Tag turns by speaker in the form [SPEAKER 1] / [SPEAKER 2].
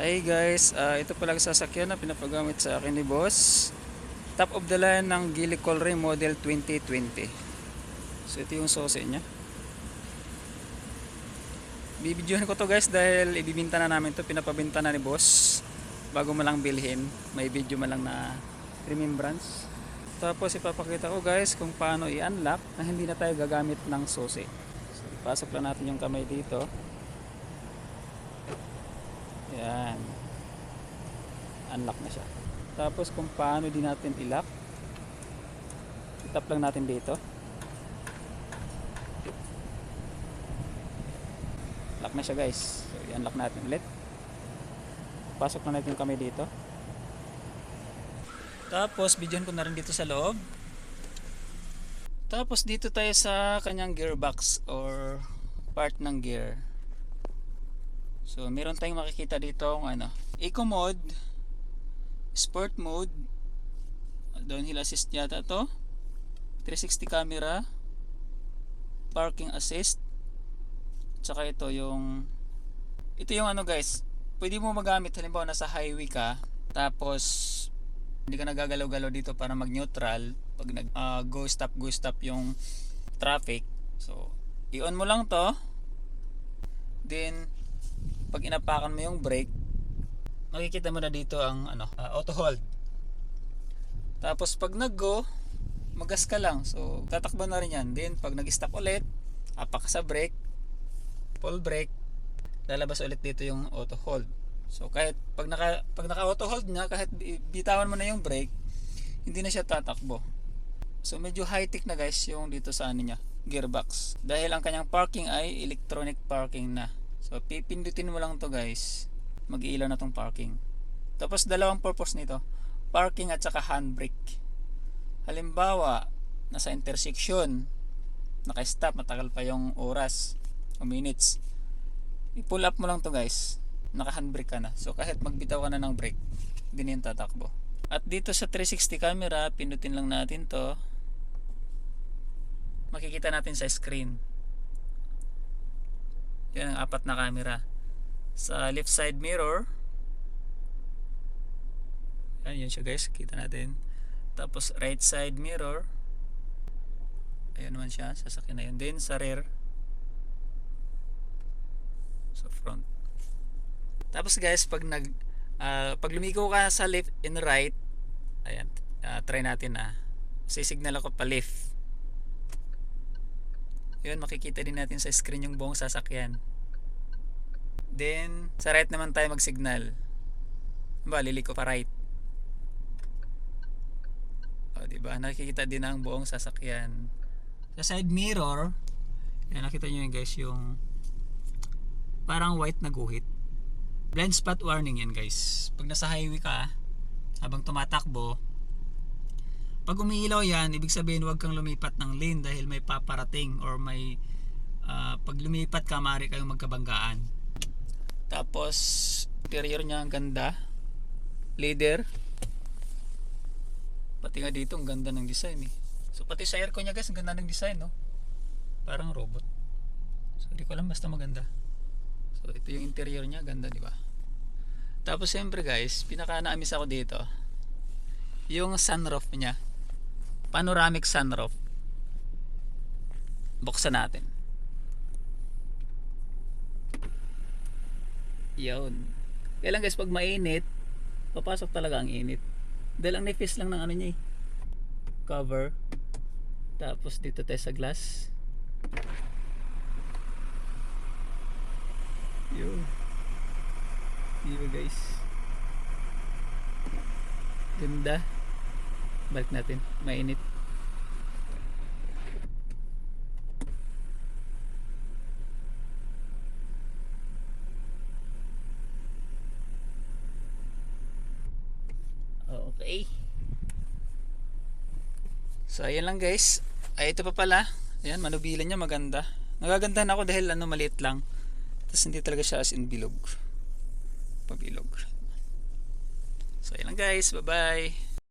[SPEAKER 1] Hey guys, ah, ito pala ang sasakyan na pinapagamit sa akin ni boss. Top of the line ng Geely Colray Model 2020. So ito yung sose niya. Bibidyohan ko to guys dahil ibibinta na namin to, pinapabinta na ni boss. Bago mo lang bilhin, may video mo lang na remembrance. Tapos ipapakita ko guys kung paano i-unlock na hindi na tayo gagamit ng sose. So ipasok lang natin yung kamay dito. Yan. Unlock na siya. Tapos kung paano din natin i-lock. Itap lang natin dito. Lock na siya guys. So i-unlock natin ulit. Pasok na natin kamay dito. Tapos bidyon ko na rin dito sa loob. Tapos dito tayo sa kanyang gearbox or part ng gear. So, meron tayong makikita dito ang ano, Eco mode, Sport mode, downhill assist yata to, 360 camera, parking assist, tsaka ito yung, ito yung ano guys, pwede mo magamit halimbawa nasa highway ka, tapos hindi ka nagagalaw-galaw dito para mag-neutral pag nag ah, go stop go stop yung traffic. So, i-on mo lang to. Then pag inapakan mo yung brake, makikita mo na dito ang ano, ah, auto hold. Tapos pag nag-go, magas ka lang. So, tatakbo na rin yan. Then, pag nag-stop ulit, apak sa brake, full brake, lalabas ulit dito yung auto hold. So, kahit pag naka, pag naka-auto hold na, kahit bi- bitawan mo na yung brake, hindi na siya tatakbo. So, medyo high-tech na guys yung dito sa ano niya, gearbox. Dahil ang kanyang parking ay electronic parking na. So, pipindutin mo lang to guys. Mag-iilaw na tong parking. Tapos, dalawang purpose nito. Parking at saka handbrake. Halimbawa, nasa intersection, naka-stop, matagal pa yung oras o minutes. I-pull up mo lang to guys. Naka-handbrake ka na. So, kahit magbitaw ka na ng brake, hindi na yung tatakbo. At dito sa 360 camera, pindutin lang natin to. Makikita natin sa screen. Yan ang apat na camera. Sa left side mirror, yan yun siya guys, kita natin. Tapos right side mirror, ayan naman siya, sasakyan na yun. Then sa rear, sa front. Tapos guys, pag nag ah, pag lumigo ka sa left and right, ayan, ah, try natin na. Sisignal ako pa left. Yun, makikita din natin sa screen yung buong sasakyan. Then, sa right naman tayo mag-signal. Ba, liliko pa right. O, di ba? Nakikita din ang buong sasakyan. Sa side mirror, yan, nakita nyo yun guys, yung parang white na guhit. Blind spot warning yan guys. Pag nasa highway ka, habang tumatakbo, pag umiilaw yan, ibig sabihin huwag kang lumipat ng lane dahil may paparating or may ah, pag lumipat ka, maaari kayong magkabanggaan. Tapos, interior niya ang ganda. Leather. Pati nga dito, ang ganda ng design eh. So, pati sa aircon niya guys, ang ganda ng design no. Parang robot. So, di ko alam, basta maganda. So, ito yung interior niya, ganda di ba? Tapos, siyempre guys, pinaka naamis ako dito, yung sunroof niya. Panoramic sunroof. Buksan natin. Yun. Kaya lang guys, pag mainit, papasok talaga ang init. Dahil ang nipis lang ng ano niya eh. Cover. Tapos dito tayo sa glass. Yun. Diba guys? Ganda. Balik natin. Mainit. Okay. So ayan lang guys. Ay ito pa pala. Ayan, manubilan niya maganda. Nagaganda na ako dahil ano maliit lang. Tapos hindi talaga siya as in bilog. Pabilog. So ayan lang guys. Bye bye.